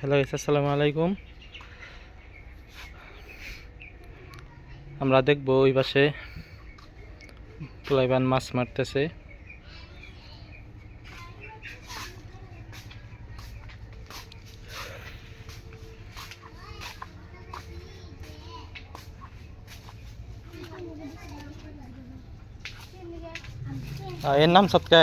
Hello আসসালামু আলাইকুম। আমরা দেখব ওই পাশে পোলাইবান মাছ মারতেছে। এর নাম সৎকা?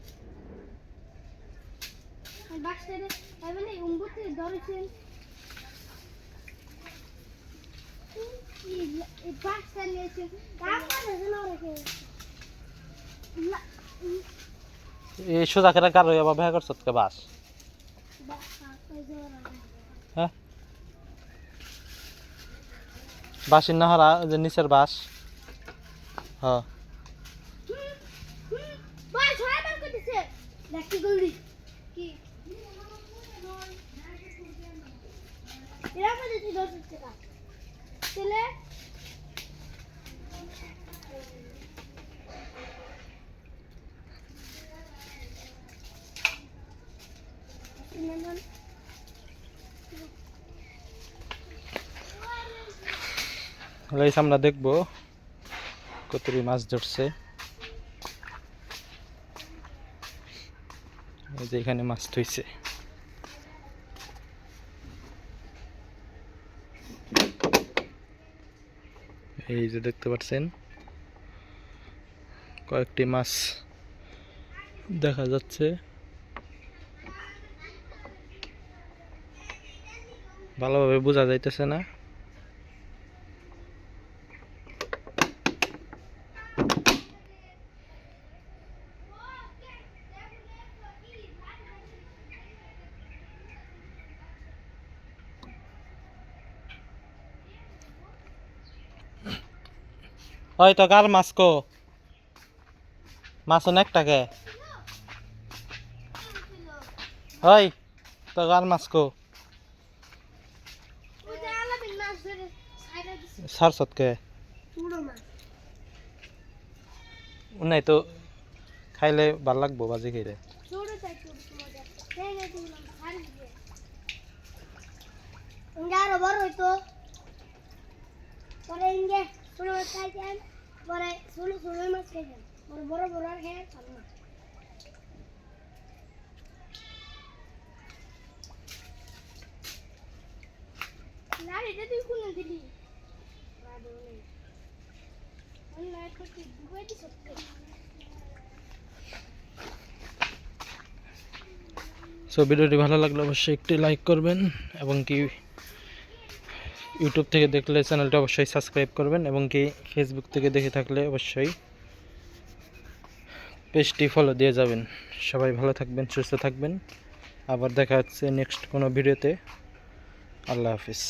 এবারে বাসটা নিয়েছেন তারপর যেন রেখে সোজা করে কার আবার ভেয়া করছত কে বাস? হ্যাঁ? বাসির যে নিচের বাস। হ্যাঁ। বার করতেছে কি এরা মধ্যে তুই দশ টাকা গাইস, আমরা দেখব কতরি মাছ ধরছে। এই এখানে মাছ ধুইছে এই যে দেখতে পাচ্ছেন কয়েকটি মাছ দেখা যাচ্ছে। ভালোভাবে বোঝা যাইতেছে না। ওই তো কার মাছ কো। মাছ অনেকটাকে ওই তো কার মাছ কো। ওই যে আলাদিন মাছ ধরে সাইডে দিছে সার সৎকে পুরো মাছ নাই তো খাইলে ভালো লাগবো বাজি খাইলে। আরও বড় হইতো। পরে ছোট মাছ খাইছেন পরে ছোট ছোট মাছ খাইছেন পরে বড় বড় আর খেয়ে খান না। এটা তুই কোন দিলি সো ভিডিওটি ভালো লাগলে অবশ্যই একটি লাইক করবেন এবং কি ইউটিউব থেকে দেখলে চ্যানেলটা অবশ্যই সাবস্ক্রাইব করবেন এবং কি ফেসবুক থেকে দেখে থাকলে অবশ্যই পেজটি ফলো দিয়ে যাবেন। সবাই ভালো থাকবেন, সুস্থ থাকবেন। আবার দেখা হচ্ছে নেক্সট কোনো ভিডিওতে আল্লাহ হাফিজ।